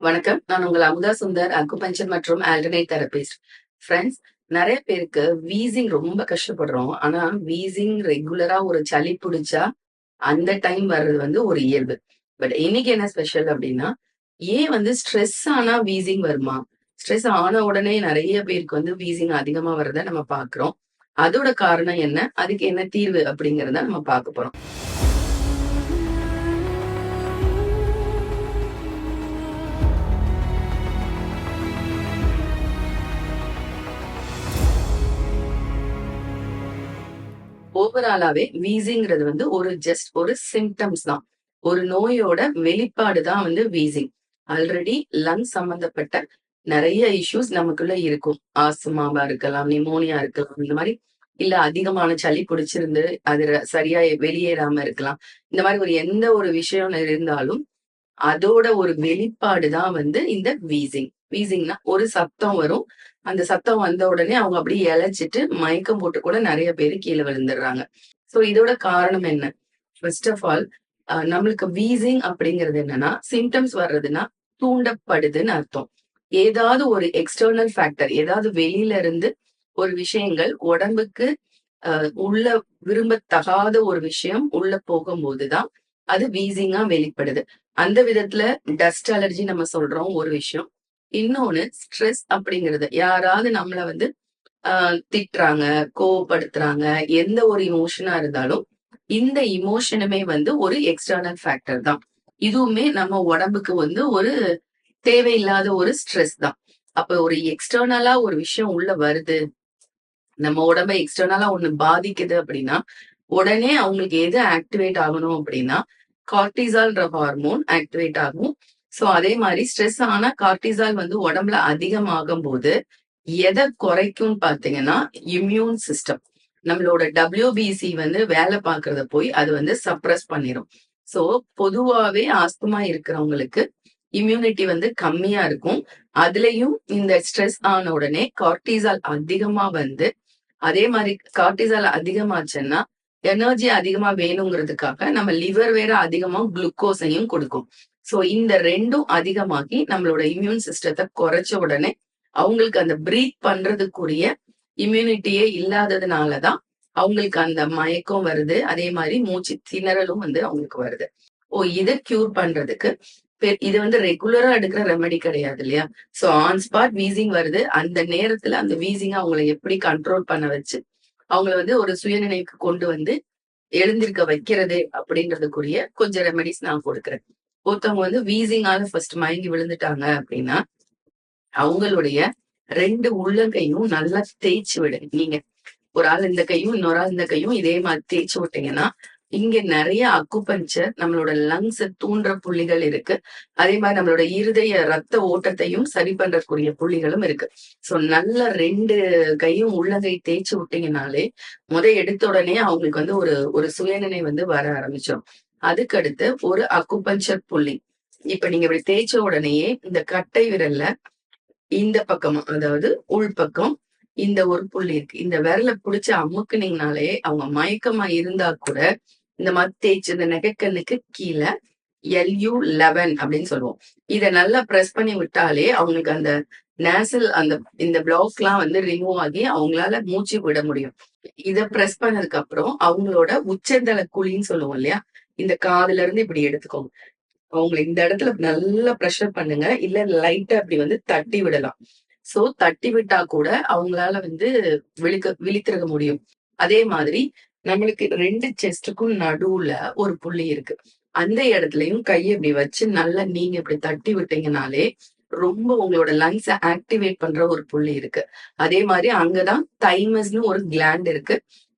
வணக்கம். நான் உங்கள் அமுதா சுந்தர் அக்குபஞ்சர் மற்றும் ஆல்டர்னேட் தெரபிஸ்ட். ஃப்ரெண்ட்ஸ் நிறைய பேருக்கு வீசிங் ரொம்ப கஷ்டப்படுறோம். ஆனா வீசிங் ரெகுலரா ஒரு சளி பிடிச்சா அந்த டைம் வர்றது வந்து ஒரு இயல்பு. பட் இன்னைக்கு என்ன ஸ்பெஷல் அப்படின்னா ஏன் வந்து ஸ்ட்ரெஸ் ஆனா வீசிங் வருமா? ஸ்ட்ரெஸ் ஆன உடனே நிறைய பேருக்கு வந்து வீசிங் அதிகமா வர்றத நம்ம பாக்குறோம் அதோட காரணம் என்ன? அதுக்கு என்ன தீர்வு அப்படிங்கறத நம்ம பார்க்க போறோம். ஓவராலாவே வீசிங்கிறது வந்து ஒரு ஜஸ்ட் ஒரு சிம்டம்ஸ் தான். ஒரு நோயோட வெளிப்பாடு தான் வந்து வீசிங் ஆல்ரெடி லங் சம்பந்தப்பட்ட நிறைய இஷ்யூஸ் நமக்குள்ள இருக்கும். ஆஸ்துமாவா இருக்கலாம் நிமோனியா இருக்கலாம் இந்த மாதிரி. இல்ல அதிகமான சளி பிடிச்சிருந்து அது சரியா வெளியேறாம இருக்கலாம். இந்த மாதிரி ஒரு எந்த ஒரு விஷயம் இருந்தாலும் அதோட ஒரு வெளிப்பாடு தான் வந்து இந்த வீசிங் வீசிங்னா ஒரு சத்தம் வரும். அந்த சத்தம் வந்த உடனே அவங்க அப்படியே இழைச்சிட்டு மயக்கம் போட்டு கூட நிறைய பேர் கீழே விழுந்துடுறாங்க. சோ இதோட காரணம் என்ன? ஃபர்ஸ்ட் ஆஃப் ஆல் நம்மளுக்கு வீசிங் அப்படிங்கிறது என்னன்னா சிம்டம்ஸ் வர்றதுன்னா தூண்டப்படுதுன்னு அர்த்தம். ஏதாவது ஒரு எக்ஸ்டர்னல் ஃபேக்டர் ஏதாவது வெளியில இருந்து ஒரு விஷயங்கள் உடம்புக்கு உள்ள விரும்பத்தகாத ஒரு விஷயம் உள்ள போகும்போதுதான் அது வீசிங்கா வெளிப்படுது. அந்த விதத்துல டஸ்ட் அலர்ஜி நம்ம சொல்றோம் ஒரு விஷயம். இன்னொன்னு ஸ்ட்ரெஸ் அப்படிங்கிறது. யாராவது நம்மள வந்து ஆஹ் திட்டுறாங்க கோவப்படுத்துறாங்க எந்த ஒரு இமோஷனா இருந்தாலும் இந்த இமோஷனுமே வந்து ஒரு எக்ஸ்டர்னல் ஃபேக்டர் தான். இதுவுமே நம்ம உடம்புக்கு வந்து ஒரு தேவையில்லாத ஒரு ஸ்ட்ரெஸ் தான். அப்ப ஒரு எக்ஸ்டர்னலா ஒரு விஷயம் உள்ள வருது நம்ம உடம்ப எக்ஸ்டர்னலா ஒண்ணு பாதிக்குது அப்படின்னா உடனே அவங்களுக்கு எது ஆக்டிவேட் ஆகணும் அப்படின்னா கார்டிசால்ன்ற ஹார்மோன் ஆக்டிவேட் ஆகும். சோ அதே மாதிரி ஸ்ட்ரெஸ் ஆனா கார்டிசால் வந்து உடம்புல அதிகமாகும் போது எதை குறைக்கும் பாத்தீங்கன்னா இம்யூன் சிஸ்டம் நம்மளோட டபிள்யூபிசி வந்து வேலை பார்க்கறத போய் அது வந்து சப்ரஸ் பண்ணிரும். சோ பொதுவாவே ஆஸ்துமா இருக்கிறவங்களுக்கு இம்யூனிட்டி வந்து கம்மியா இருக்கும். அதுலயும் இந்த ஸ்ட்ரெஸ் ஆன உடனே கார்டிசால் அதிகமா வந்து அதே மாதிரி கார்டிசால் அதிகமாச்சுன்னா எனர்ஜி அதிகமா வேணுங்கிறதுக்காக நம்ம லிவர் வேற அதிகமா குளுக்கோஸையும் கொடுக்கும். சோ இந்த ரெண்டும் அதிகமாகி நம்மளோட இம்யூன் சிஸ்டத்தை குறைச்ச உடனே அவங்களுக்கு அந்த பிரீத் பண்றதுக்குரிய இம்யூனிட்டியே இல்லாததுனாலதான் அவங்களுக்கு அந்த மயக்கம் வருது. அதே மாதிரி மூச்சு திணறலும் வந்து அவங்களுக்கு வருது. ஓ இதை கியூர் பண்றதுக்கு இது வந்து ரெகுலரா எடுக்கிற ரெமெடி கிடையாது இல்லையா? சோ ஆன் ஸ்பாட் வீசிங் வருது. அந்த நேரத்துல அந்த வீசிங் அவங்கள எப்படி கண்ட்ரோல் பண்ண வச்சு அவங்கள வந்து ஒரு சுயநினைவுக்கு கொண்டு வந்து எழுந்திருக்க வைக்கிறது அப்படின்றதுக்குரிய கொஞ்சம் ரெமெடிஸ் நான் கொடுக்குறேன். ஒருத்தவங்க வந்து வீசிங்கால ஃபர்ஸ்ட் மயங்கி விழுந்துட்டாங்க அப்படின்னா அவங்களுடைய ரெண்டு உள்ளங்கையும் நல்லா தேய்ச்சி விடுங்க நீங்க ஒரு ஆள் இந்த கையும் இன்னொரு ஆள் இந்த கையும் இதே மாதிரி தேய்ச்சி விட்டீங்கன்னா இங்க நிறைய அக்குபஞ்சர் நம்மளோட லங்ஸ் தூண்டுற புள்ளிகள் இருக்கு. அதே மாதிரி நம்மளோட இருதய ரத்த ஓட்டத்தையும் சரி பண்றதுக்குரிய புள்ளிகளும் இருக்கு. சோ நல்ல ரெண்டு கையும் உள்ளங்கை தேய்ச்சி விட்டீங்கனாலே முத எடுத்த உடனே அவங்களுக்கு வந்து ஒரு ஒரு சுயநினை வந்து வர ஆரம்பிச்சிடும் அதுக்கடுத்து ஒரு அக்குபஞ்சர் புள்ளி. இப்ப நீங்க இப்படி தேய்ச்ச உடனேயே இந்த கட்டை விரல்ல இந்த பக்கமா அதாவது உள்பக்கம் இந்த ஒரு புள்ளி இருக்கு. இந்த விரல புடிச்சு அமுக்குனீங்கனாலே அவங்க மயக்கமா இருந்தா கூட இந்த மாதிரி தேய்ச்சி இந்த நெகக்கண்ணுக்கு கீழே எல்யூ லெவன் அப்படின்னு சொல்லுவோம். இத நல்லா பிரஸ் பண்ணி விட்டாலே அவங்களுக்கு அந்த நேசல் அந்த இந்த பிளாக் எல்லாம் வந்து ரிமூவ் ஆகி அவங்களால மூச்சு விட முடியும். இத பிரஸ் பண்ணதுக்கு அப்புறம் அவங்களோட உச்சந்தலை குழின்னு சொல்லுவோம் இல்லையா? இந்த காதுல இருந்து இப்படி எடுத்துக்கோங்க. அவங்களை இந்த இடத்துல நல்லா ப்ரெஷர் பண்ணுங்க. இல்ல லைட்டா அப்படி வந்து தட்டி விடலாம். சோ தட்டி விட்டா கூட அவங்களால வந்து விழிக்க விழித்திருக்க முடியும். அதே மாதிரி நம்மளுக்கு ரெண்டு செஸ்டுக்கும் நடுவுல ஒரு புள்ளி இருக்கு. அந்த இடத்துலயும் கையை இப்படி வச்சு நல்லா நீங்க இப்படி தட்டி விட்டீங்கனாலே ரொம்ப உங்களோட லங்ஸ ஆக்டிவேட் பண்ற ஒரு புள்ளி இருக்கு. அதே மாதிரி அங்கதான் தைமஸ்னு ஒரு கிளாண்ட் இருக்கு.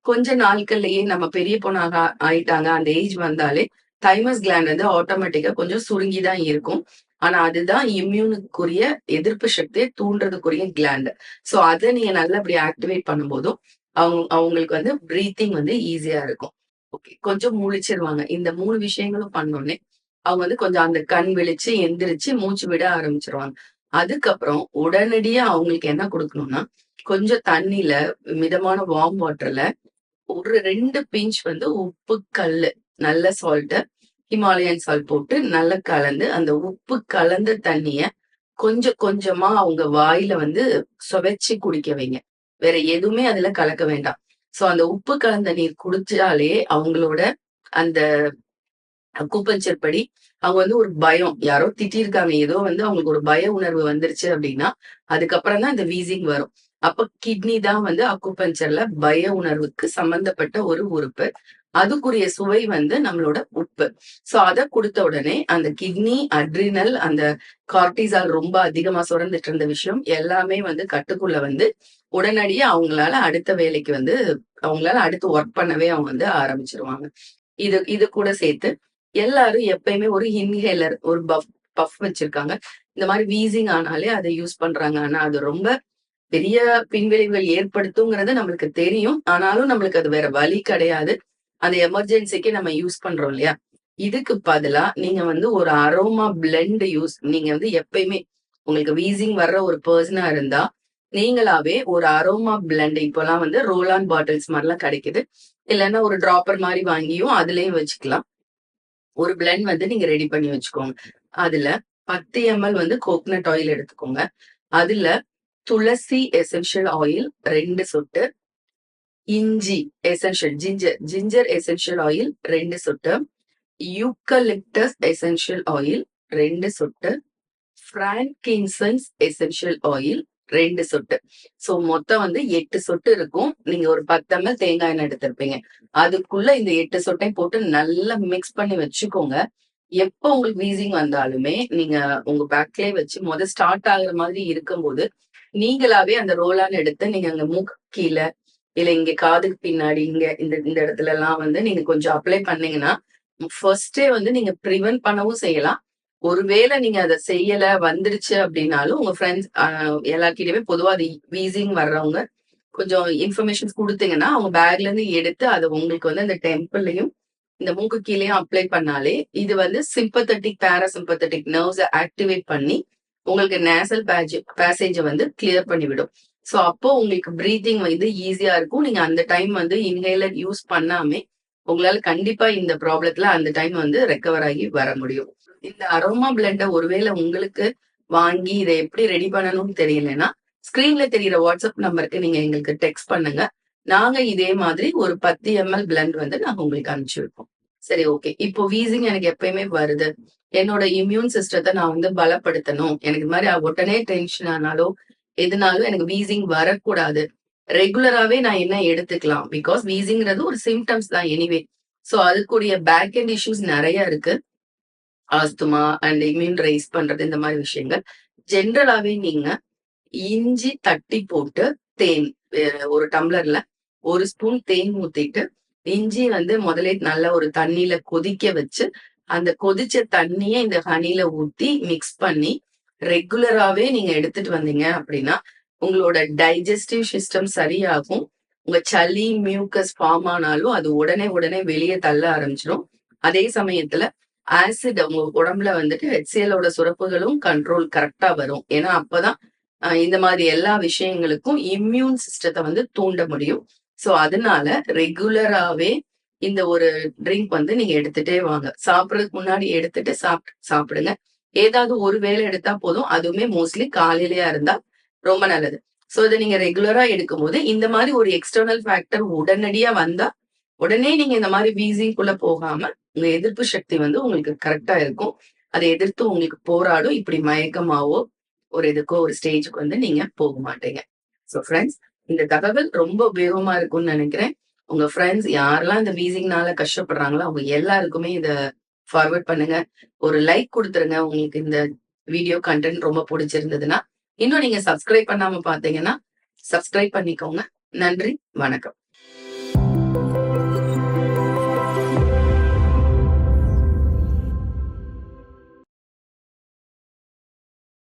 கொஞ்ச நாட்கள்லயே நம்ம பெரிய பொண்ணாக ஆயிட்டாங்க அந்த ஏஜ் வந்தாலே தைமஸ் கிளாண்ட் வந்து ஆட்டோமேட்டிக்கா கொஞ்சம் சுருங்கி தான் இருக்கும். ஆனா அதுதான் இம்யூனுக்குரிய எதிர்ப்பு சக்தியை தூண்டுறதுக்குரிய கிளாண்ட் சோ அதை நீங்க நல்லா அப்படி ஆக்டிவேட் பண்ணும்போதும் அவங்க அவங்களுக்கு வந்து பிரீத்திங் வந்து ஈஸியா இருக்கும். ஓகே கொஞ்சம் முழிச்சிருவாங்க. இந்த மூணு விஷயங்களும் பண்ணோடனே அவங்க வந்து கொஞ்சம் அந்த கண் விழிச்சு எந்திரிச்சு மூச்சு விட ஆரம்பிச்சிருவாங்க. அதுக்கப்புறம் உடனடியா அவங்களுக்கு என்ன கொடுக்கணும்னா கொஞ்சம் தண்ணியில மிதமான வார்ம் வாட்டர்ல ஒரு ரெண்டு பிஞ்ச் வந்து உப்பு கல்லு நல்ல சால்ட்டு ஹிமாலயன் சால்ட் போட்டு நல்லா கலந்து அந்த உப்பு கலந்த தண்ணிய கொஞ்சம் கொஞ்சமா அவங்க வாயில வந்து சுவைச்சு குடிக்க வைங்க. வேற எதுவுமே அதுல கலக்க வேண்டாம். சோ அந்த உப்பு கலந்த நீர் குடிச்சாலே அவங்களோட அந்த அக்குபஞ்சர் படி அவங்க வந்து ஒரு பயம். யாரோ திட்டிருக்காங்க. ஏதோ வந்து அவங்களுக்கு ஒரு பய உணர்வு வந்துருச்சு அப்படின்னா அதுக்கப்புறம் தான் இந்த வீசிங் வரும். அப்ப கிட்னி தான் வந்து அக்குபஞ்சர்ல பய உணர்வுக்கு சம்பந்தப்பட்ட ஒரு உறுப்பு. அதுக்குரிய சுவை வந்து நம்மளோட உப்பு. சோ அதை கொடுத்த உடனே அந்த கிட்னி அட்ரினல் அந்த கார்டிசால் ரொம்ப அதிகமா சுரந்துட்டு இருந்த விஷயம் எல்லாமே வந்து கட்டுக்குள்ள வந்து உடனடியே அவங்களால அடுத்த வேலைக்கு வந்து அவங்களால அடுத்து ஒர்க் பண்ணவே அவங்க வந்து ஆரம்பிச்சிருவாங்க. இது இது கூட சேர்த்து எல்லாரும் எப்பயுமே ஒரு இன்ஹேலர் ஒரு பஃப் பஃப் வச்சிருக்காங்க. இந்த மாதிரி வீசிங் ஆனாலே அதை யூஸ் பண்றாங்க. ஆனா அது ரொம்ப பெரிய பின்விளைவுகள் ஏற்படுத்துங்கிறது நம்மளுக்கு தெரியும். ஆனாலும் நம்மளுக்கு அது வேற வழி கிடையாது. அந்த எமர்ஜென்சிக்கு நம்ம யூஸ் பண்றோம் இல்லையா? இதுக்கு பதிலா நீங்க வந்து ஒரு அரோமா பிளெண்ட் யூஸ் நீங்க வந்து எப்பயுமே உங்களுக்கு வீசிங் வர்ற ஒரு பர்சனா இருந்தா நீங்களாவே ஒரு அரோமா பிளெண்ட் இப்போலாம் வந்து ரோல் ஆன் பாட்டில்ஸ் மாதிரிலாம் கிடைக்குது. இல்லைன்னா ஒரு டிராப்பர் மாதிரி வாங்கியும் அதுலயும் வச்சுக்கலாம். ஒரு பிளெண்ட் வந்து நீங்க ரெடி பண்ணி வச்சுக்கோங்க. அதுல பத்து எம்எல் வந்து கோகனட் ஆயில் எடுத்துக்கோங்க. அதுல துளசி எசென்ஷியல் ஆயில் ரெண்டு சொட்டு. இஞ்சி essential ginger ginger essential oil ரெண்டு சொட்டு. யூக்கலிப்டஸ் எசென்ஷியல் ஆயில் ரெண்டு சொட்டு. பிரான்கின்சன்ஸ் எசென்ஷியல் ஆயில் ரெண்டு சொட்டு. சோ மொத்தம் வந்து எட்டு சொட்டு இருக்கும். நீங்க ஒரு பத்து எம்எல் தேங்காய் எண்ணெய் எடுத்திருப்பீங்க. அதுக்குள்ள இந்த எட்டு சொட்டையும் போட்டு நல்லா மிக்ஸ் பண்ணி வச்சுக்கோங்க. எப்போ உங்களுக்கு வீசிங் வந்தாலுமே நீங்க உங்க பேக்லயே வச்சு முத ஸ்டார்ட் ஆகுற மாதிரி இருக்கும்போது நீங்களாவே அந்த ரோலான் எடுத்து நீங்க அங்க மூக்கு கீழே இல்ல இங்க காதுக்கு பின்னாடி இங்க இந்த இந்த இடத்துல எல்லாம் வந்து நீங்க கொஞ்சம் அப்ளை பண்ணீங்கன்னா ஃபர்ஸ்டே வந்து நீங்க ப்ரிவென்ட் பண்ணவும் செய்யலாம். ஒருவேளை நீங்க அதை செய்யல வந்துருச்சு அப்படின்னாலும் உங்க ஃப்ரெண்ட்ஸ் எல்லார்கிட்டயுமே பொதுவா அது வீசிங் வர்றவங்க கொஞ்சம் இன்ஃபர்மேஷன்ஸ் கொடுத்தீங்கன்னா அவங்க பேக்ல இருந்து எடுத்து அதை உங்களுக்கு வந்து அந்த டெம்பிள்லயும் இந்த மூக்கு கீழேயும் அப்ளை பண்ணாலே இது வந்து சிம்பத்தட்டிக் பேராசிம்பத்தட்டிக் நர்வ்ஸை ஆக்டிவேட் பண்ணி உங்களுக்கு நேசல் பேஜ் பேசேஜை வந்து கிளியர் பண்ணிவிடும். ஸோ அப்போ உங்களுக்கு ப்ரீத்திங் வந்து ஈஸியா இருக்கும். நீங்க அந்த டைம் வந்து இன்ஹேலர் யூஸ் பண்ணாமே உங்களால கண்டிப்பா இந்த ப்ராப்ளத்துல அந்த டைம் வந்து ரெக்கவர் ஆகி வர முடியும். இந்த அரோமா பிளெண்டை ஒருவேளை உங்களுக்கு வாங்கி இதை எப்படி ரெடி பண்ணணும்னு தெரியலன்னா ஸ்கிரீன்ல தெரியற வாட்ஸ்அப் நம்பருக்கு நீங்க எங்களுக்கு டெக்ஸ்ட் பண்ணுங்க. நாங்க இதே மாதிரி ஒரு பத்து எம்எல் பிளண்ட் வந்து நாங்க உங்களுக்கு அனுப்பிச்சிருக்கோம் சரி ஓகே இப்போ வீசிங் எனக்கு எப்பயுமே வருது. என்னோட இம்யூன் சிஸ்டத்தை நான் வந்து பலப்படுத்தணும். எனக்கு இது மாதிரி உடனே டென்ஷன் ஆனாலோ எதுனாலும் எனக்கு வீசிங் வரக்கூடாது. ரெகுலராகவே நான் என்ன எடுத்துக்கலாம்? பிகாஸ் வீசிங்கிறது ஒரு சிம்டம்ஸ் தான் எனிவே ஸோ அதுக்குரிய பேக் அண்ட் இஷ்யூஸ் நிறைய இருக்கு. ஆஸ்துமா அண்ட் இம்யூன் ரைஸ் பண்றது இந்த மாதிரி விஷயங்கள். ஜென்ரலாவே நீங்க இஞ்சி தட்டி போட்டு தேன் ஒரு டம்ளர்ல ஒரு ஸ்பூன் தேன் ஊத்திட்டு இஞ்சி வந்து முதலே நல்ல ஒரு தண்ணியில கொதிக்க வச்சு அந்த கொதிச்ச தண்ணிய இந்த ஹனில ஊத்தி மிக்ஸ் பண்ணி ரெகுலராவே நீங்க எடுத்துட்டு வந்தீங்க அப்படின்னா உங்களோட டைஜஸ்டிவ் சிஸ்டம் சரியாகும். உங்க சளி மியூக்கஸ் ஃபார்ம் ஆனாலும் அது உடனே உடனே வெளியே தள்ள ஆரம்பிச்சிடும் அதே சமயத்துல ஆசிட் உங்க உடம்புல வந்துட்டு ஹெச்சியலோட சுரப்புகளும் கண்ட்ரோல் கரெக்டா வரும். ஏன்னா அப்பதான் இந்த மாதிரி எல்லா விஷயங்களுக்கும் இம்யூன் சிஸ்டத்தை வந்து தூண்ட முடியும். சோ அதனால ரெகுலராவே இந்த ஒரு ட்ரிங்க் வந்து நீங்க எடுத்துட்டே வாங்க. சாப்பிட்றதுக்கு முன்னாடி எடுத்துட்டு சாப்பிட்டு சாப்பிடுங்க. ஏதாவது ஒரு வேலை எடுத்தா போதும். அதுவுமே மோஸ்ட்லி காலையிலயா இருந்தா ரொம்ப நல்லது. சோ இதை நீங்க ரெகுலரா எடுக்கும் போது இந்த மாதிரி ஒரு எக்ஸ்டர்னல் ஃபேக்டர் உடனடியா வந்தா உடனே நீங்க இந்த மாதிரி வீசிங்குள்ள போகாம உங்க எதிர்ப்பு சக்தி வந்து உங்களுக்கு கரெக்டா இருக்கும். அதை எதிர்த்து உங்களுக்கு போராடும். இப்படி மயக்கமாவோ ஒரு இதுக்கோ ஒரு ஸ்டேஜுக்கு வந்து நீங்க போக மாட்டீங்க. ஸோ ஃப்ரெண்ட்ஸ் இந்த தகவல் ரொம்ப உபயோகமா இருக்கும்னு நினைக்கிறேன். உங்க ஃப்ரெண்ட்ஸ் யாரெல்லாம் இந்த வீசிங்னால கஷ்டப்படுறாங்களோ அவங்க எல்லாருக்குமே இத ஃபார்வர்ட் பண்ணுங்க. ஒரு லைக் கொடுத்துருங்க. உங்களுக்கு இந்த வீடியோ கண்டென்ட் ரொம்ப பிடிச்சிருந்ததுன்னா இன்னும் நீங்க சப்ஸ்கிரைப் பண்ணாம பாத்தீங்கன்னா சப்ஸ்கிரைப் பண்ணிக்கோங்க. நன்றி வணக்கம்.